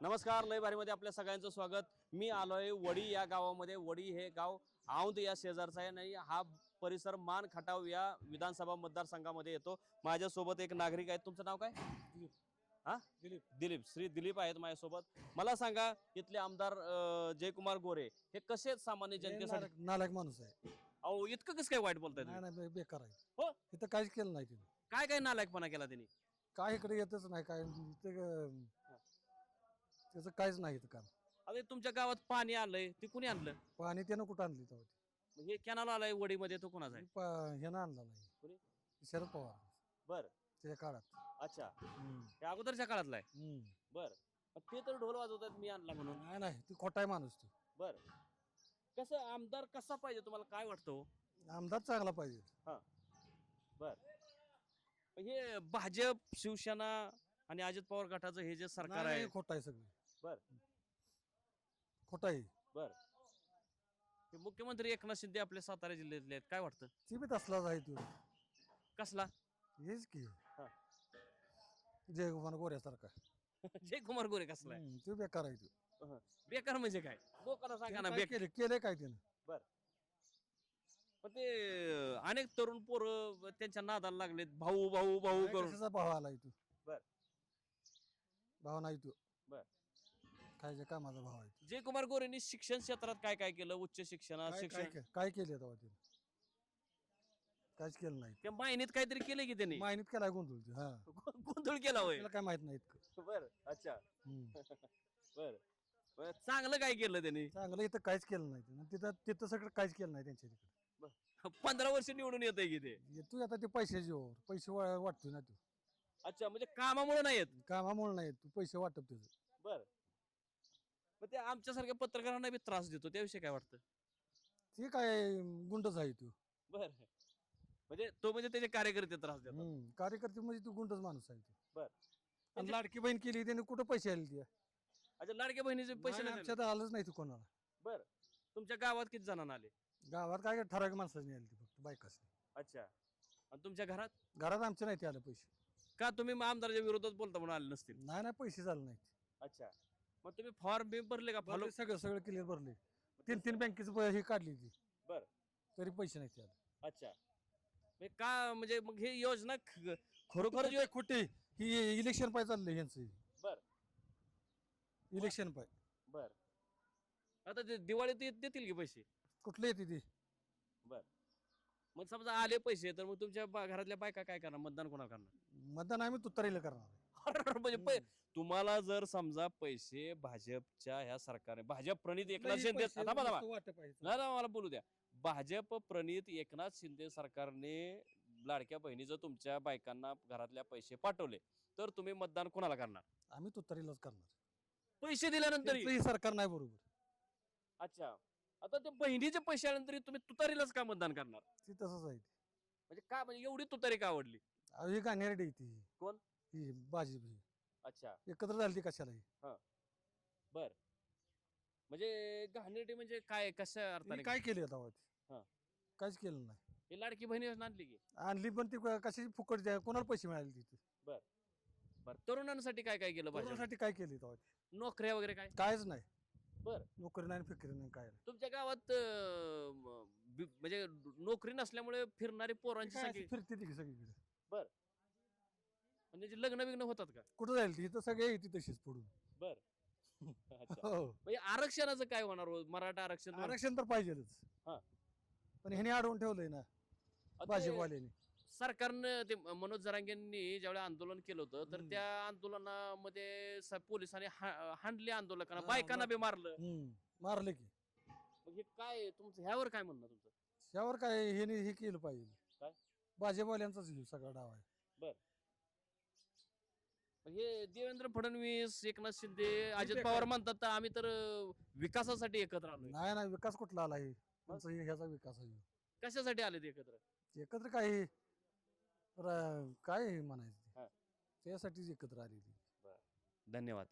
नमस्कार लय भारीमध्ये आपल्या सगळ्यांचं स्वागत. मी आलोय वडी या गावामध्ये. वडी हे गाव औंध या शेजारचं आहे आणि हा परिसर मान खटाव या विधानसभा मतदारसंघामध्ये येतो. माझ्यासोबत एक नागरिक आहेत. तुमचं नाव काय? हा? दिलीप. दिलीप. श्री दिलीप आहेत माझ्यासोबत. मला सांगा इथले आमदार अं, जयकुमार गोरे हे कसे आहेत सामान्य जनतेसाठी? नालायक नालायक माणूस आहे. अहो इतकं कसं काय वाईट बोलताय नाही तुम्ही? नाही बे- बेकार आहे. हो? इथं काहीच केलं नाही तिने. काय काय नालायकपणा केला त्यांनी काय इकडे येतच नाही काय इथं अं, त्याचं काहीच नाही इथं काम. अरे तुमच्या गावात पाणी आलंय ते कुणी आणलं? पाणी त्यानं कुठं आणली तेव्हा ती हे कॅनल आलाय वडीमध्ये तो कोणाचा आहे? पा- ह्यानं आणला नाही कोणी? शरद पवार. बर. त्याच्या काळात. अच्छा. हम्म. हे अगोदरच्या काळातला आहे? हम्म. बर. मग ते तर ढोल वाजवतात मी आणला म्हणून. नाही नाही ती खोटा आहे माणूस तू. बर. कसं आमदार कसा पाहिजे तुम्हाला? काय वाटतं हो? आमदार चांगला पाहिजे. बर. हे भाजप शिवसेना आणि अजित पवार गटाचं हे जे सरकार नाही, आहे नाही, खोटा आहे सगळं. बर. खोटा आहे बर. हे मुख्यमंत्री एकनाथ शिंदे आपल्या सातारा जिल्ह्यातले आहेत. काय वाटतं? ती बी तसलाच आहे तू. कसला? हेच की. हा. जयकुमार गोऱ्यासारखा. जय कुमार गोरे कसला आहे? हम्म, ते बेकार आहे तू. बेकार म्हणजे काय? लोकांना सांगा ना बेकार केले? केले काय त्यानं? पण ते अनेक तरुण पोरं त्यांच्या नादाला लागलेत. भाऊ भाऊ भाऊ करून. कशाचा भाव आलाय तू? बर. भाव नाही तू. बर. काय कामाचा भाव आहे जय कुमार गोरेंनी शिक्षण क्षेत्रात काय काय केलं? उच्च शिक्षणात काय- शिक्षण? काय के- काय केले तेव्हा काहीच केलं नाही. त्या माहिनीत काहीतरी केलं की त्यांनी? माहिनीत केलाय गोंधळ ते हा. गो- गोंधळ केला होय. काय माहीत नाही इतकं. बर अच्छा. हम्म. बर. बर चांगलं काय केलं त्यांनी? चांगलं इथं काहीच केलं नाही तिथं तिथं सगळं काहीच केलं नाही त्यांच्या तिकडे. पंधरा वर्ष निवडून येत की ते? तू आता ते पैशाची ओर. पैसे वा- वाटतोय ना तू. अच्छा म्हणजे कामामुळे नाही येत? कामामुळे नाही तू पैसे वाटप त्याचं बर. मग ते आमच्यासारख्या पत्रकारांना बी त्रास देतो. त्याविषयी काय वाटतं? ते काय गुंडच आहे तू. बर. म्हणजे तो म्हणजे त्याचे कार्यकर्ते त्रास हम्म. कार्यकर्ते म्हणजे तू गुंडच माणूस आहे तू. बर. आणि लाडकी बहीण केली त्याने कुठं पैसे आले ती? अच्छा लाडक्या बहिणीचे पैसे नाही दिले? आलंच नाही तू कोणाला. बर. तुमच्या गावात किती जणांना आले? गावात काय ठराविक माणसाने आली ती फक्त बायकाच अच्छा. आणि तुमच्या घरात? घरात आमच्या नाही ते आलं पैसे. का तुम्ही मग आमदाराच्या विरोधात बोलता म्हणून आले नसतील? नाही नाही पैसे झाले नाहीत. अच्छा. मग तुम्ही फॉर्म बी भरले का? फॉलो भरले सगळं सगळं क्लिअर भरले. तीन तीन बँकेचं प- हे काढली ती बर. तरी पैसे नाही ते आले अच्छा. म्हणजे का म्हणजे मग हे योजना ख- खरोखर हे खोटे ही इलेक्शन पाय चाललंय ह्यांचं. बर. इलेक्शन पाय. बर. आता ते दिवाळीत येत- देतील की पैसे? कुठले येते ती? बर. मग समजा आले पैसे तर मग तुमच्या बा- घरातल्या बायका काय करणार? मतदान कोणाला करणार? मतदान आम्ही तुतारीला करणार. आहे. म्हणजे पै- तुम्हाला जर समजा पैसे भाजपच्या ह्या सरकारने भाजप प्रणित एकनाथ शिंदे पैसे थांबा थांबा नुसतं वाटप आहे. नाही ना मला बोलू द्या. भाजप प्रणित एकनाथ शिंदे सरकारने लाडक्या बहिणीचं तुमच्या बायकांना घरातल्या पैसे पाठवले तर तुम्ही मतदान कोणाला करणार? आम्ही तुतारीलाच करणार. पैसे दिल्यानंतर हे सरकार नाही बरोबर. अच्छा. आता ते बहिणीचे पैसे आल्यानंतर तुम्ही तुतारीलाच का मतदान करणार? ती तसंच आहे ती. म्हणजे का म्हणजे एवढी तुतारी का आवडली? अहो, ही गाण्यारडी आहे ती. कोण? ही ही अच्छा. एकत्र झाली ती कशाला ही? बर. म्हणजे घाणेरडी म्हणजे काय कशा अर्थाने काय केले आता हा. वाट काहीच केलं नाही. ही लाडकी बहिणी योजना आणली की? आणली पण ती क- कशाची फुकट द्या कोणाला पैसे मिळाले तिथे बर. तरुणांसाठी काय काय केलं पाहिजे कोणासाठी काय केले तेव्हा ते? नोकऱ्या वगैरे काय? कायच नाही. बर. नोकरी नाही फिकरी नाही काय नाही. तुमच्या गावात अं, म, बि- म्हणजे नोकरी नसल्यामुळे फिरणारी पोरांची काय संख्या अशी फिरते ती सगळीकडे. म्हणजे जे लग्न बिग्न होतात का? कुठं जाईल ती? इथं सगळे येते तशीच पडून बर. अच्छा. हो. म्हणजे आरक्षणाचं काय होणार हो? मराठा आरक्षण आरक्षण तर पाहिजेच हा. पण ह्याने अडवून ठेवलंय ना आता भाजपवाल्याने. सरकारनं ते मनोज जरांगेंनी ज्यावेळी आंदोलन केलं होतं तर. त्या आंदोलनामध्ये स- पोलिसांनी हा- हाणली आंदोलकांना हा, बायकांना बर. बी मारलं. हम्म. मारले की. मग हे काय तुमचं ह्यावर काय म्हणणं तुमचं? यावर काय ह्याने हे केलं पाहिजे. काय? भाजपवाल्यांचाच ह्यो सगळा डाव आहे. मग हे देवेंद्र फडणवीस एकनाथ शिंदे अजित. पवार म्हणतात तर आम्ही तर विकासासाठी एकत्र आलोय नाही नाही विकास कुठला आला हे- ह्याचा विकास आहे ह्यो. कशासाठी आले ते एकत्र एकत्र काय हे? र- काय हे म्हणायचं हा. त्यासाठीच एकत्र आलेली धन्यवाद